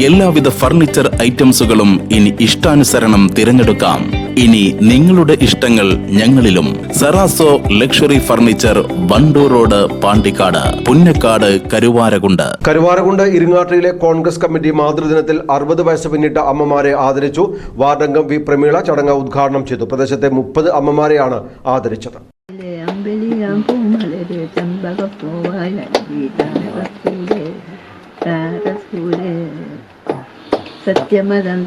എല്ലാവിധ ഫർണിച്ചർ ഐറ്റംസുകളും ഇനി ഇഷ്ടാനുസരണം തിരഞ്ഞെടുക്കാം. ഇനി നിങ്ങളുടെ ഇഷ്ടങ്ങൾ ഞങ്ങളിലും. സെറാസോ luxury furniture Wandoor road Pandikkad Punnakkad Karuvarakundu. Karuvarakundu ഇരിങ്ങാട്ടിലെ Congress committee മാതൃദിനത്തിൽ അറുപത് വയസ്സ് പിന്നിട്ട അമ്മമാരെ ആദരിച്ചു. വാർഡംഗം വി പ്രമീള ചടങ്ങ് ഉദ്ഘാടനം ചെയ്തു. പ്രദേശത്തെ മുപ്പത് അമ്മമാരെയാണ് ആദരിച്ചത്. അമ്പലിയാം പൂമലര് ചമ്പകപ്പൂവായ ഗീതാരസൂര് താരസൂര് സത്യമതം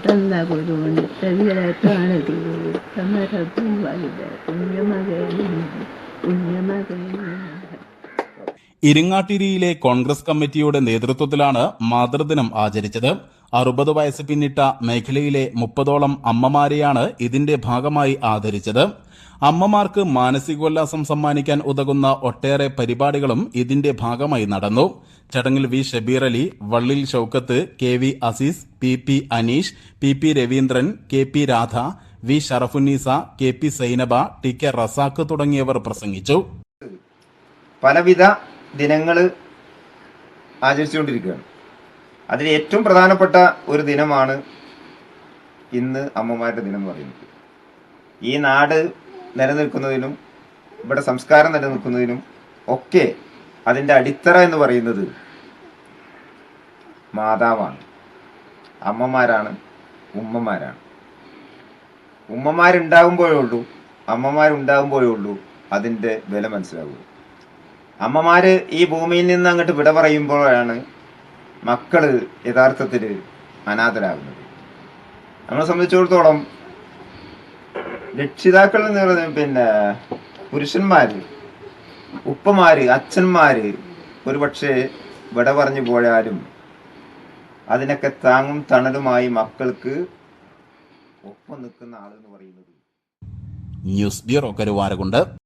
ഇരിങ്ങാട്ടിരിയിലെ കോൺഗ്രസ് കമ്മിറ്റിയുടെ നേതൃത്വത്തിലാണ് മാതൃദിനം ആചരിച്ചത്. അറുപത് വയസ്സ് പിന്നിട്ട മേഖലയിലെ മുപ്പതോളം അമ്മമാരെയാണ് ഇതിന്റെ ഭാഗമായി ആദരിച്ചത്. അമ്മമാർക്ക് മാനസികോല്ലാസം സമ്മാനിക്കാൻ ഉതകുന്ന ഒട്ടേറെ പരിപാടികളും ഇതിന്റെ ഭാഗമായി നടന്നു. ചടങ്ങിൽ V Shabeer Ali Vallil Shoukath K V Azeez P P Aneesh P P Raveendran K P Radha V Sharafunneesa K P Zainaba T K Razak തുടങ്ങിയവർ പ്രസംഗിച്ചു. പലവിധ ദിനങ്ങൾ ആചരിച്ചുകൊണ്ടിരിക്കുകയാണ്. അതിൽ ഏറ്റവും പ്രധാനപ്പെട്ട ഒരു ദിനമാണ് ഇന്ന് അമ്മമാരുടെ ദിനം എന്ന് പറയുന്നത്. ഈ നാട് നിലനിൽക്കുന്നതിനും ഇവിടെ സംസ്കാരം നിലനിൽക്കുന്നതിനും ഒക്കെ അതിന്റെ അടിത്തറ എന്ന് പറയുന്നത് മാതാവാണ്. അമ്മമാരാണ് ഉമ്മമാരാണ്. ഉമ്മമാരുണ്ടാകുമ്പോഴേ ഉള്ളൂ അമ്മമാരുണ്ടാകുമ്പോഴേ ഉള്ളൂ അതിന്റെ വില മനസ്സിലാവുക. അമ്മമാര് ഈ ഭൂമിയിൽ നിന്ന് അങ്ങോട്ട് വിട പറയുമ്പോഴാണ് മക്കൾ യഥാർത്ഥത്തിൽ അനാഥരാകുന്നത്. നമ്മളെ സംബന്ധിച്ചിടത്തോളം രക്ഷിതാക്കൾ എന്ന് പറയുന്നത് പിന്നെ പുരുഷന്മാര് ഉപ്പമാര് അച്ഛന്മാര് ഒരു പക്ഷേ വിട പറഞ്ഞു പോയാലും അതിനൊക്കെ താങ്ങും തണലുമായി മക്കൾക്ക് ഒപ്പം നിൽക്കുന്ന ആളെന്ന് പറയുന്നത്. News bureau Karuvarakundu.